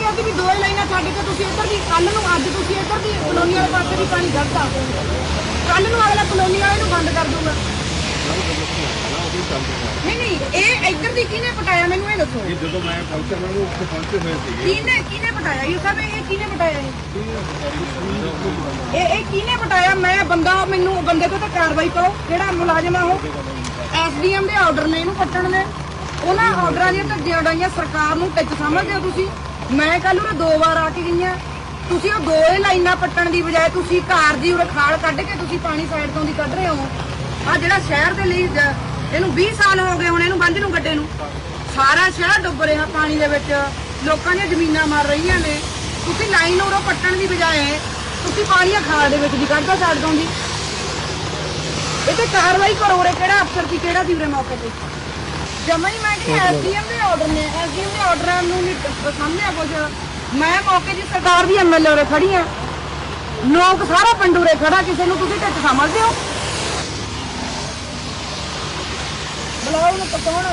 ਛੱਡ ਕੇ ਤੁਸੀਂ ਇੱਧਰ ਦੀ ਕੱਲ ਨੂੰ ਅੱਜ ਤੁਸੀਂ ਇੱਧਰ ਦੀ ਕਲੋਨੀ ਵਾਲੇ ਪਾਸੇ ਦੀ ਪਾਣੀ ਗਲਤਾ ਕੱਲ ਨੂੰ ਅਗਲਾ ਕਲੋਨੀ ਵਾਲੇ ਨੂੰ ਬੰਦ ਕਰ ਦੂਗਾ। ਨਹੀਂ ਨਹੀਂ ਇਹ ਇੱਧਰ ਦੀ ਕਿਹਨੇ ਪਟਾਇਆ? ਮੈਨੂੰ ਇਹ ਦੱਸੋ। ਇਹ ਜਦੋਂ ਮੈਂ ਫੰਕਸ਼ਨ ਨੂੰ ਉੱਥੇ ਪਹੁੰਚੇ ਹੋਏ ਸੀਗੇ। ਕਿਹਨੇ ਕਿਹਨੇ ਪਟਾਇਆ? ਇਹ ਸਭ ਇਹ ਕਿਹਨੇ ਪਟਾਇਆ ਇਹ? ਇਹ ਇਹ ਕਿਹਨੇ ਪਟਾਇਆ? ਮੈਂ ਬੰਦਾ ਮੈਨੂੰ ਬੰਦੇ ਤੋਂ ਤਾਂ ਕਾਰਵਾਈ ਕਰੋ। ਕਿਹੜਾ ਮੁਲਾਜ਼ਮ ਆ ਉਹ? ਐਸਡੀਐਮ ਦੇ ਆਰਡਰ ਨੇ ਇਹਨੂੰ ਪੱਟਣ ਦੇ। ਉਹਨਾਂ ਆਰਡਰਾਂ ਦੀਆਂ ਧੱਜੀਆਂ ਉਡਾਈਆਂ ਸਰਕਾਰ ਨੂੰ ਟਿੱਚ ਸਮਝਦੇ ਹੋ ਤੁਸੀਂ? ਮੈਂ ਕੱਲ ਉਹ ਦੋ ਵਾਰ ਆ ਕੇ ਗਈਆਂ ਤੁਸੀਂ ਉਹ ਦੋਏ ਲਾਈਨਾਂ ਪੱਟਣ ਦੀ ਬਜਾਏ ਤੁਸੀਂ ਘਰ ਦੀ ਉਰੇ ਖਾਲ ਕੱਢ ਕੇ ਤੁਸੀਂ ਪਾਣੀ ਸਾਈਡ ਤੋਂ ਦੀ ਕੱਢ ਰਹੇ ਹੋ। ਆ ਜਿਹੜਾ ਸ਼ਹਿਰ ਦੇ ਲਈ ਇਹਨੂੰ 20 ਸਾਲ ਹੋ ਗਏ ਹੁਣ ਇਹਨੂੰ ਬੰਦ ਨੂੰ ਗੱਡੇ ਨੂੰ। ਸਾਰਾ ਸ਼ਹਿਰ ਡੁੱਬ ਰਿਹਾ ਪਾਣੀ ਦੇ ਵਿੱਚ। ਲੋਕਾਂ ਦੀਆਂ ਜ਼ਮੀਨਾਂ ਮਰ ਰਹੀਆਂ ਨੇ। ਤੁਸੀਂ ਲਾਈਨ ਉਰੋਂ ਪੱਟਣ ਦੀ ਬਜਾਏ ਤੁਸੀਂ ਪਾਣੀਆਂ ਖਾਲ ਦੇ ਵਿੱਚ ਦੀ ਕੱਢਦਾ ਛੱਡ ਦੋਂਦੀ ਇਹ ਤੇ ਕਾਰਵਾਈ ਕਰੋ ਉਰੇ ਕਿਹੜਾ ਅਫਸਰ ਸੀ, ਕਿਹੜਾ ਸੀ ਉਰੇ ਮੌਕੇ ਤੇ? ਜਮਾ ਹੀ ਮੈਂ ਕਿ ਐਸਡੀਐਮ ਦੇ ਆਰਡਰ ਨੇ ਐਸਡੀਐਮ ਦੇ ਆਰਡਰਾਂ ਨੂੰ ਨਹੀਂ ਸਾਹਮਣੇ ਕੁਝ ਮੈਂ ਮੌਕੇ ਦੀ ਸਰਕਾਰ ਦੀ ਐਮਐਲਏ ਉਰੇ ਖੜੀ ਆ। ਲੋਕ ਸਾਰਾ ਪਿੰਡ ਉਰੇ ਖੜਾ ਕਿਸੇ ਨੂੰ ਤੁਸੀਂ ਟਿੱਚ ਸਮਝਦੇ ਹੋ? ਬੁਲਾਓ ਨੂੰ ਪਕਾਉਣ